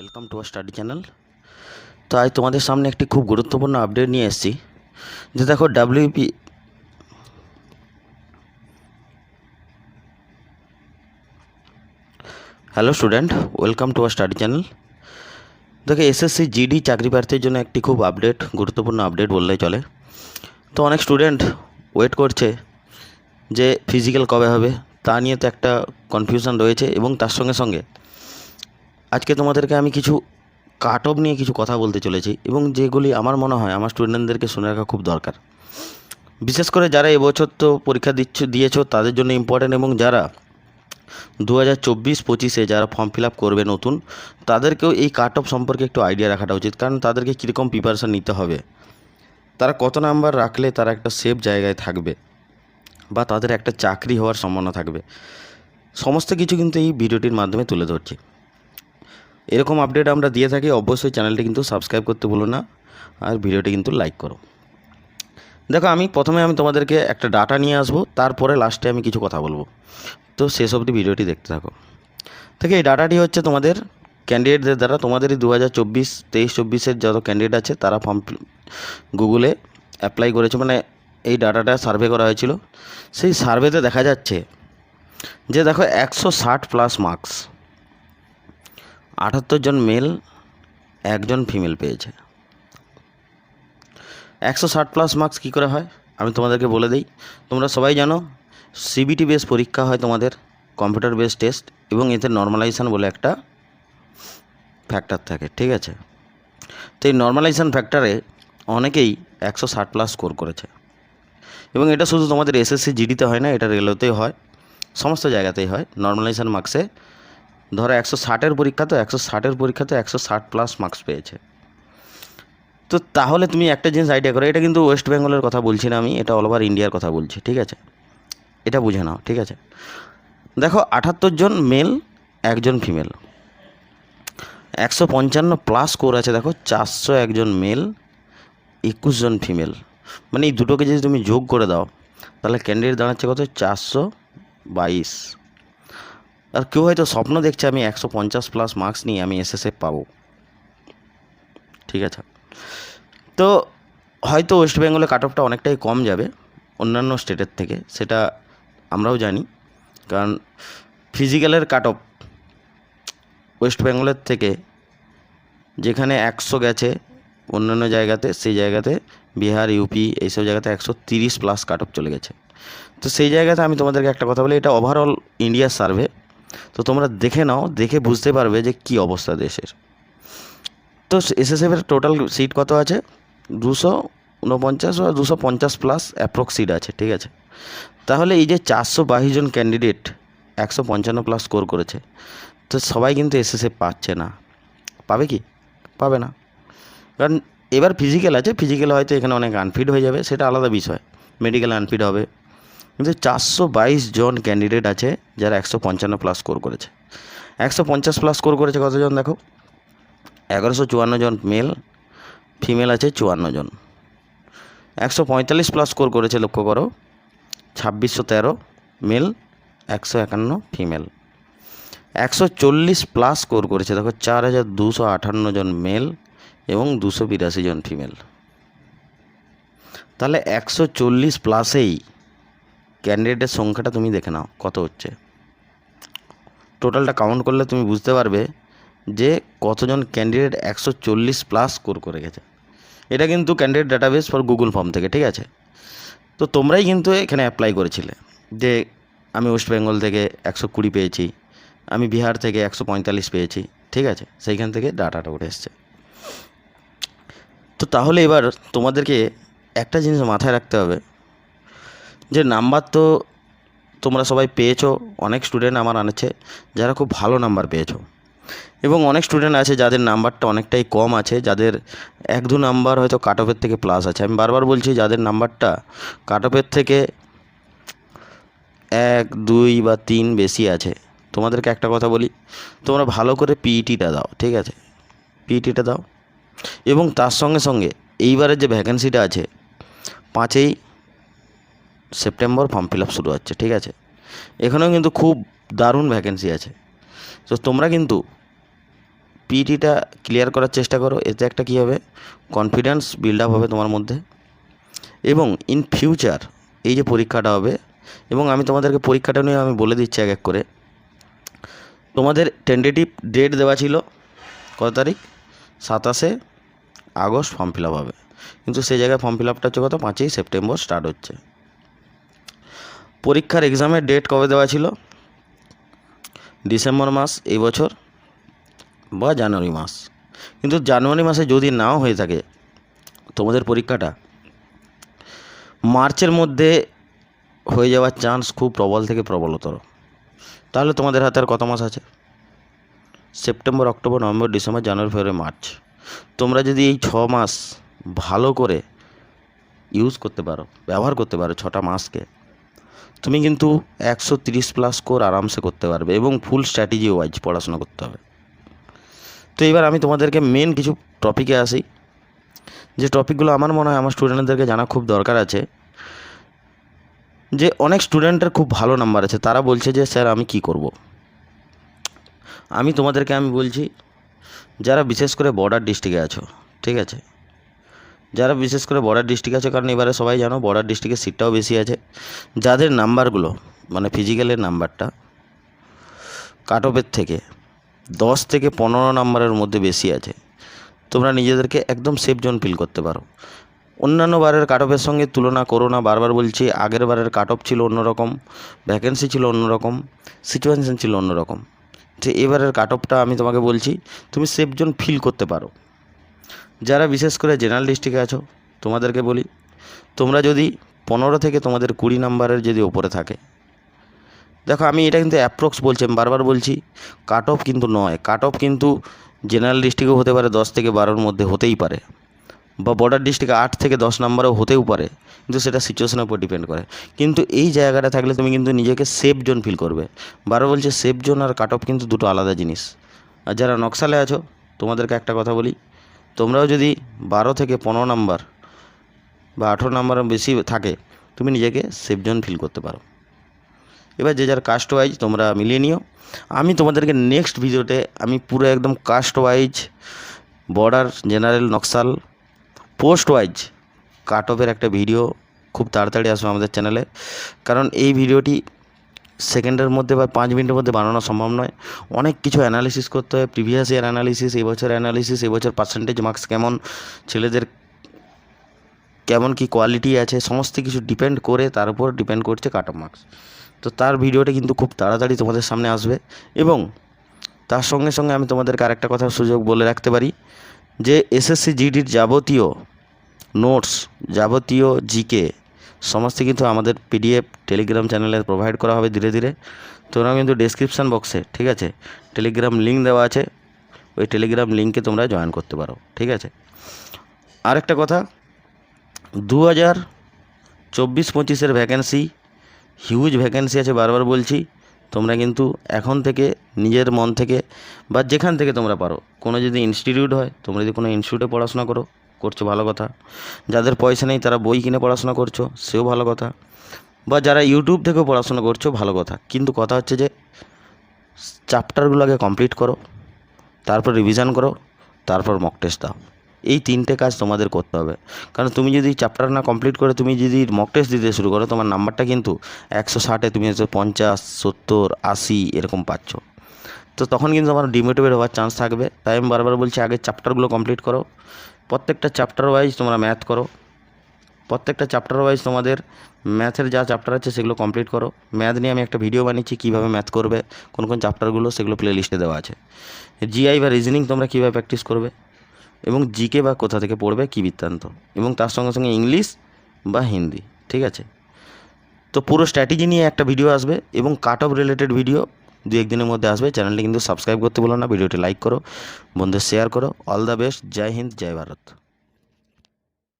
Welcome to our study channel তো আজ তোমাদের সামনে একটি খুব গুরুত্বপূর্ণ আপডেট নিয়ে এসেছি। যে দেখো WP hello student welcome to our study channel দেখো এসএসসি জিডি চাকরি প্রার্থীর জন্য একটি খুব আপডেট গুরুত্বপূর্ণ আপডেট বললেই চলে। তো অনেক স্টুডেন্ট ওয়েট করছে যে ফিজিক্যাল কবে হবে, তা নিয়ে তো একটা কনফিউশন রয়েছে এবং তার সঙ্গে সঙ্গে আজকে তোমাদেরকে আমি কিছু কাট অফ নিয়ে কিছু কথা বলতে চলেছি এবং যেগুলি আমার মনে হয় আমার স্টুডেন্টদেরকে শুনে রাখা খুব দরকার। বিশেষ করে যারা এবছর তো পরীক্ষা দিচ্ছ, দিয়েছ, তাদের জন্য ইম্পর্ট্যান্ট এবং যারা দু হাজার চব্বিশ পঁচিশে যারা ফর্ম ফিল আপ করবে নতুন, তাদেরকেও এই কাট অফ সম্পর্কে একটু আইডিয়া রাখাটা উচিত। কারণ তাদেরকে কীরকম প্রিপারেশান নিতে হবে? তারা কত নাম্বার রাখলে তারা একটা সেফ জায়গায় থাকবে? বা তাদের একটা চাকরি হওয়ার সম্ভাবনা থাকবে? সমস্ত কিছু কিন্তু এই ভিডিওটির মাধ্যমে তুলে ধরছি। এরকম আপডেট আমরা দিয়ে থাকি, অবশ্যই চ্যানেলটি কিন্তু সাবস্ক্রাইব করতে ভুলো না আর ভিডিওটি কিন্তু লাইক করো। দেখো, আমি প্রথমে আমি তোমাদেরকে একটা ডাটা নিয়ে আসব, তারপরে লাস্টে আমি কিছু কথা বলব। তো শেষ অবধি ভিডিওটি দেখতে থাকো। থেকে এই ডাটাটি হচ্ছে তোমাদের ক্যান্ডিডেটদের দ্বারা, তোমাদেরই দু হাজার চব্বিশ, তেইশ চব্বিশের যত ক্যান্ডিডেট আছে, তারা ফর্ম গুগলে অ্যাপ্লাই করেছে। মানে এই ডাটাটা সার্ভে করা হয়েছিল। সেই সার্ভেতে দেখা যাচ্ছে যে, দেখো, একশো ষাট প্লাস মার্কস আটাত্তর জন মেল একজন ফিমেল পেয়েছে। একশো ষাট প্লাস মার্কস কী করে হয়? আমি তোমাদেরকে বলে দিই। তোমরা সবাই জানো সিবিটি বেস পরীক্ষা হয় তোমাদের কম্পিউটার বেস টেস্ট এবং এতে নর্মালাইজেশন বলে একটা ফ্যাক্টর থাকে, ঠিক আছে? তো এই নর্মালাইজেশন ফ্যাক্টরে অনেকেই একশো ষাট প্লাস স্কোর করেছে। এবং এটা শুধু তোমাদের এসএসসি জিডিতে হয় না, এটা রেলওয়েতেই হয়, সমস্ত জায়গাতেই হয়। নর্মালাইজেশন মার্কসে ধরো একশো ষাটের পরীক্ষা তো, একশো ষাটের পরীক্ষাতে একশো ষাট প্লাস মার্কস পেয়েছে। তো তাহলে তুমি একটা জিনিস আইডিয়া করো, এটা কিন্তু ওয়েস্ট বেঙ্গলের কথা বলছি না আমি, এটা অল ওভার ইন্ডিয়ার কথা বলছি, ঠিক আছে? এটা বুঝে নাও, ঠিক আছে? দেখো, আটাত্তর জন মেল একজন ফিমেল একশো পঞ্চান্ন প্লাস স্কোর আছে, দেখো, চারশো একজন মেল একুশ জন ফিমেল মানে এই দুটোকে যদি তুমি যোগ করে দাও, তাহলে ক্যান্ডিডেট দাঁড়াচ্ছে কত? চারশো বাইশ। আর কেউ হয়তো স্বপ্ন দেখছে আমি একশো পঞ্চাশ প্লাস মার্কস নিয়ে আমি এসএসএফ পাবো। ঠিক আছে? তো হয়তো ওয়েস্ট বেঙ্গলে কাট অফটা অনেকটাই কম যাবে, অন্যান্য স্টেটের থেকে, সেটা আমরাও জানি। কারণ ফিজিক্যালের কাট অফ ওয়েস্ট বেঙ্গলের থেকে যেখানে একশো গেছে, অন্যান্য জায়গাতে, সেই জায়গাতে বিহার ইউপি এইসব জায়গাতে একশো তিরিশ প্লাস কাট অফ চলে গেছে। তো সেই জায়গাতে আমি তোমাদেরকে একটা কথা বলি, এটা ওভারঅল ইন্ডিয়ার সার্ভে তো তোমরা দেখে নাও, দেখে বুঝতে পারবে যে কী অবস্থা দেশের। তো এসএসএফের টোটাল সিট কত আছে? দুশো উনপঞ্চাশ বা দুশো পঞ্চাশ প্লাস অ্যাপ্রক্স সিট আছে, ঠিক আছে? তাহলে এই যে চারশো বাইশ জন ক্যান্ডিডেট একশো পঞ্চান্ন প্লাস স্কোর করেছে, তো সবাই কিন্তু এসএসএফ পাচ্ছে না। পাবে কি? পাবে না। কারণ এবার ফিজিক্যাল আছে ফিজিক্যাল হয়তো এখানে অনেক আনফিট হয়ে যাবে, সেটা আলাদা বিষয়। মেডিকেল আনফিট হবে। কিন্তু চারশো বাইশ জন ক্যান্ডিডেট আছে যারা একশো পঞ্চান্ন প্লাস স্কোর করেছে। একশো পঞ্চাশ প্লাস স্কোর করেছে কতজন দেখো? এগারোশো চুয়ান্ন জন মেল ফিমেল আছে চুয়ান্ন জন। একশো পঁয়তাল্লিশ প্লাস স্কোর করেছে লক্ষ্য করো, ছাব্বিশশো তেরো মেল একশো একান্ন ফিমেল একশো চল্লিশ প্লাস স্কোর করেছে দেখো, চার হাজার দুশো আটান্ন জন মেল এবং দুশো বিরাশি জন ফিমেল তাহলে একশো চল্লিশ প্লাসেই ক্যান্ডিডেটের সংখ্যাটা তুমি দেখে নাও, কত হচ্ছে। টোটালটা কাউন্ট করলে তুমি বুঝতে পারবে যে কতজন ক্যান্ডিডেট একশো চল্লিশ প্লাস স্কোর করে গেছে। এটা কিন্তু candidate database for Google form থেকে, ঠিক আছে? তো তোমরাই কিন্তু এখানে অ্যাপ্লাই করেছিলে যে আমি ওয়েস্ট বেঙ্গল থেকে একশো কুড়ি পেয়েছি, আমি বিহার থেকে একশো পঁয়তাল্লিশ পেয়েছি, ঠিক আছে? সেইখান থেকে ডাটাটা উঠে এসছে। তো তাহলে এবার তোমাদেরকে একটা জিনিস মাথায় রাখতে হবে যে নাম্বার তো তোমরা সবাই পেয়েছ, অনেক স্টুডেন্ট আমার আনেছে, যারা খুব ভালো নাম্বার পেয়েছ। এবং অনেক স্টুডেন্ট আছে যাদের নাম্বারটা অনেকটাই কম আছে, যাদের এক দু নাম্বার হয়তো কাট অফের থেকে প্লাস আছে। আমি বারবার বলছি, যাদের নাম্বারটা কাট অফের থেকে এক, দুই বা তিন বেশি আছে, তোমাদেরকে একটা কথা বলি, তোমরা ভালো করে পিইটিটা দাও, ঠিক আছে? পিইটিটা দাও। এবং তার সঙ্গে সঙ্গে এইবারের যে ভ্যাকেন্সিটা আছে, পাঁচই সেপ্টেম্বর ফর্ম ফিল আপ শুরু হচ্ছে, ঠিক আছে? এখানেও কিন্তু খুব দারুণ ভ্যাকেন্সি আছে। তো তোমরা কিন্তু পিইটিটা ক্লিয়ার করার চেষ্টা করো, এতে একটা কী হবে? কনফিডেন্স বিল্ড আপ হবে তোমার মধ্যে। এবং ইন ফিউচার এই যে পরীক্ষাটা হবে, এবং আমি তোমাদেরকে পরীক্ষাটা নিয়ে আমি বলে দিচ্ছি এক এক করে। তোমাদের টেন্টেটিভ ডেট দেওয়া ছিল কত তারিখ? সাতাশে আগস্ট ফর্ম ফিল আপ হবে। কিন্তু সেই জায়গায় ফর্ম ফিল আপটা হচ্ছে কত? পাঁচই সেপ্টেম্বর স্টার্ট হচ্ছে। পরীক্ষার এক্সামের ডেট কবে দেওয়া ছিল? ডিসেম্বর মাস, এই বছর বা জানুয়ারি মাস। কিন্তু জানুয়ারি মাসে যদি নাও হয়ে থাকে তোমাদের পরীক্ষাটা, মার্চের মধ্যে হয়ে যাওয়ার চান্স খুব প্রবল থেকে প্রবলতর। তাহলে তোমাদের হাতে আর কত মাস আছে? September October November December January February March তোমরা যদি এই ছ মাস ভালো করে ইউজ করতে পারো, ব্যবহার করতে পারো ছটা মাসকে তুমি কিন্তু একশো তিরিশ প্লাস স্কোর আরামসে করতে পারবে এবং ফুল স্ট্র্যাটেজি ওয়াইজ পড়াশোনা করতে হবে। তো এবার আমি তোমাদেরকে মেন কিছু টপিকে আসি। যে টপিকগুলো আমার মনে হয় আমার স্টুডেন্টদেরকে জানা খুব দরকার আছে। যে অনেক স্টুডেন্টের খুব ভালো নাম্বার আছে, তারা বলছে যে, স্যার, আমি কি করব। আমি তোমাদেরকে আমি বলছি, যারা বিশেষ করে বর্ডার ডিস্ট্রিক্টে আছো, ঠিক আছে? যারা বিশেষ করে বর্ডার ডিস্ট্রিক্ট আছে, কারণ এবারে সবাই জানো বর্ডার ডিস্ট্রিক্টের সিটটাও বেশি আছে। যাদের নাম্বারগুলো মানে ফিজিক্যালের নাম্বারটা কাট অফের থেকে দশ থেকে পনেরো নাম্বারের মধ্যে বেশি আছে। তোমরা নিজেদেরকে একদম সেফ জোন ফিল করতে পারো। অন্যান্য বারের কাট অফের সঙ্গে তুলনা করো না, বারবার বলছি আগের বারের কাট অফ ছিল অন্যরকম ভ্যাকেন্সি ছিল অন্যরকম সিচুয়েশান ছিল অন্যরকম। যে এবারের কাট অফটা আমি তোমাকে বলছি, তুমি সেফ জোন ফিল করতে পারো। যারা বিশেষ করে জেনারেল ডিস্ট্রিক্টে আছো, তোমাদেরকে বলি, তোমরা যদি পনেরো থেকে তোমাদের কুড়ি নাম্বারের যদি ওপরে থাকে, দেখো আমি এটা কিন্তু অ্যাপ্রক্স বলছি, আমি বারবার বলছি কাট অফ কিন্তু নয় কাট অফ কিন্তু জেনারেল ডিস্ট্রিক্টেও হতে পারে, দশ থেকে বারোর মধ্যে হতেই পারে, বা বর্ডার ডিস্ট্রিক্টে আট থেকে দশ নাম্বারেও হতেও পারে, কিন্তু সেটা সিচুয়েশনের উপর ডিপেন্ড করে। কিন্তু এই জায়গাটা থাকলে তুমি কিন্তু নিজেকে সেফ জোন ফিল করবে। বারবার বলছে সেফ জোন আর কাট অফ কিন্তু দুটো আলাদা জিনিস। আর যারা নকশালে আছো, তোমাদেরকে একটা কথা বলি তোমরাও যদি বারো থেকে পনেরো নাম্বার বা আঠেরো নাম্বারের বেশি থাকে, তুমি নিজেকে সেফ জোন ফিল করতে পারো। এবার যে যার কাস্ট ওয়াইজ তোমরা মিলিয়ে নিও। আমি তোমাদেরকে নেক্সট ভিডিওতে আমি পুরো একদম caste wise border general Naxal post wise cut অফের একটা ভিডিও খুব তাড়াতাড়ি আসবে আমাদের চ্যানেলে কারণ এই ভিডিওটি সেকেন্ডের মধ্যে বা পাঁচ মিনিটের মধ্যে বানানো সম্ভব নয়। অনেক কিছু অ্যানালিসিস করতে হয়। প্রিভিয়াস ইয়ার অ্যানালিসিস এবছর অ্যানালিসিস এবছর পার্সেন্টেজ মার্কস কেমন, ছেলেদের কেমন কি কোয়ালিটি আছে, সমস্ত কিছু ডিপেন্ড করে তার উপর ডিপেন্ড করছে কাট অফ মার্কস তো তার ভিডিওটা কিন্তু খুব তাড়াতাড়ি তোমাদের সামনে আসবে এবং তার সঙ্গে সঙ্গে আমি তোমাদেরকে আরেকটা কথা সুযোগ বলে রাখতে পারি যে এসএসসি জিডির যাবতীয় নোটস যাবতীয় জিকে সমস্ত কিন্তু আমাদের পিডিএফ টেলিগ্রাম চ্যানেলে প্রোভাইড করা হবে ধীরে ধীরে। তোমরা কিন্তু ডেসক্রিপশান বক্সে ঠিক আছে? টেলিগ্রাম লিঙ্ক দেওয়া আছে। ওই টেলিগ্রাম লিঙ্কে তোমরা জয়েন করতে পারো, ঠিক আছে? আরেকটা কথা দু হাজার চব্বিশ পঁচিশের ভ্যাকেন্সি হিউজ ভ্যাকেন্সি আছে বারবার বলছি। তোমরা কিন্তু এখন থেকে, নিজের মন থেকে বা যেখান থেকে তোমরা পারো। কোনো যদি ইনস্টিটিউট হয়, তোমরা যদি কোনো ইনস্টিটিউটে পড়াশোনা করো করছ ভালো কথা। যাদের পয়সা নেই তারা বই কিনে পড়াশোনা করছ, সেও ভালো কথা। বা যারা ইউটিউব থেকেও পড়াশোনা করছ, ভালো কথা। কিন্তু কথা হচ্ছে যে চ্যাপ্টারগুলো আগে কমপ্লিট করো, তারপর রিভিশন করো, তারপর মক টেস্ট দাও। এই তিনটে কাজ তোমাদের করতে হবে। কারণ তুমি যদি চ্যাপ্টার না কমপ্লিট করে তুমি যদি মক টেস্ট দিতে শুরু করো, তোমার নাম্বারটা কিন্তু একশো ষাটে তুমি হচ্ছে পঞ্চাশ, সত্তর, আশি এরকম পাচ্ছ। তো তখন কিন্তু আমার ডিমোটিভেট হওয়ার চান্স থাকবে। তাই আমি বারবার বলছি, আগে চ্যাপ্টারগুলো কমপ্লিট করো। প্রত্যেকটা চ্যাপ্টার ওয়াইজ তোমরা ম্যাথ করো। প্রত্যেকটা চ্যাপ্টার ওয়াইজ তোমাদের ম্যাথের যা চ্যাপ্টার আছে সেগুলো কমপ্লিট করো। ম্যাথ নিয়ে আমি একটা ভিডিও বানিয়েছি, কীভাবে ম্যাথ করবে, কোন কোন চ্যাপ্টারগুলো সেগুলো প্লে লিস্টে দেওয়া আছে। জিআই বা রিজনিং তোমরা কীভাবে প্র্যাকটিস করবে এবং জিকে বা কোথা থেকে পড়বে, কী বৃত্তান্ত। এবং তার সঙ্গে সঙ্গে ইংলিশ বা হিন্দি ঠিক আছে? তো পুরো স্ট্র্যাটেজি নিয়ে একটা ভিডিও আসবে এবং কাট অফ রিলেটেড ভিডিও দু একদিনের মধ্যে আসবে। চ্যানেলটি কিন্তু সাবস্ক্রাইব করতে বলো না, ভিডিওটি লাইক করো বন্ধু শেয়ার করো। অল দ্য বেস্ট জয় হিন্দ, জয় ভারত।